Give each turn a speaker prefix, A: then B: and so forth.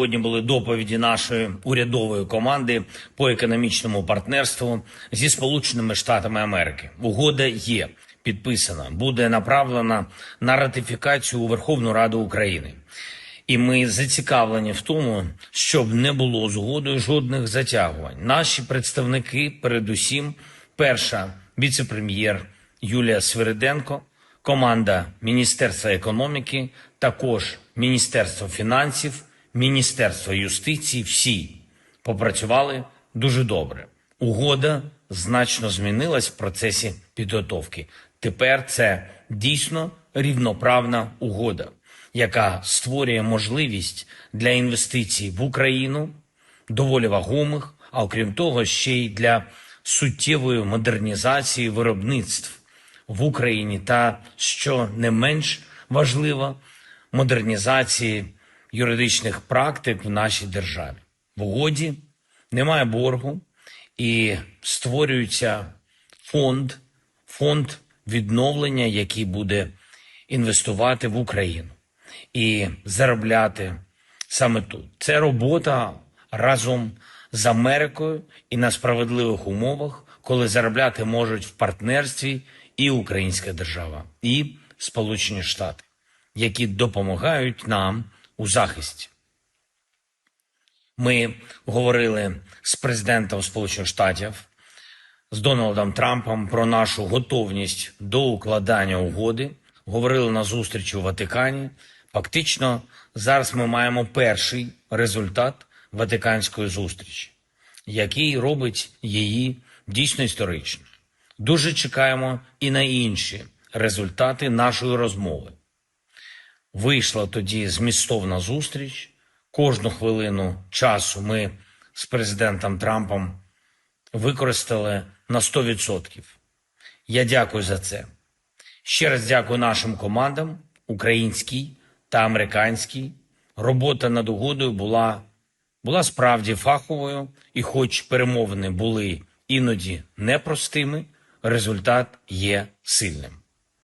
A: сьогодні були доповіді нашої урядової команди по економічному партнерству зі Сполученими Штатами Америки. Угода є підписана, буде направлена на ратифікацію у Верховну Раду України. І ми зацікавлені в тому, щоб не було згодою жодних затягувань. Наші представники, передусім, перша віце-прем'єр Юлія Свириденко, команда Міністерства економіки, також Міністерство фінансів, Міністерство юстиції, всі попрацювали дуже добре. Угода значно змінилась в процесі підготовки. Тепер це дійсно рівноправна угода, яка створює можливість для інвестицій в Україну, доволі вагомих, а окрім того, ще й для суттєвої модернізації виробництв в Україні та, що не менш важливо, модернізації юридичних практик в нашій державі. В угоді немає боргу і створюється фонд, фонд відновлення, який буде інвестувати в Україну і заробляти саме тут. Це робота разом з Америкою і на справедливих умовах, коли заробляти можуть в партнерстві і Українська держава, і Сполучені Штати, які допомагають нам у захисті. Ми говорили з президентом Сполучених Штатів з Дональдом Трампом про нашу готовність до укладання угоди. Говорили на зустрічі у Ватикані. Фактично, зараз ми маємо перший результат Ватиканської зустрічі, який робить її дійсно історичною. Дуже чекаємо і на інші результати нашої розмови. Вийшла тоді змістовна зустріч. Кожну хвилину часу ми з президентом Трампом використали на 100%. Я дякую за це. Ще раз дякую нашим командам, українській та американській. Робота над угодою була, була справді фаховою, і хоч перемовини були іноді непростими, результат є сильним.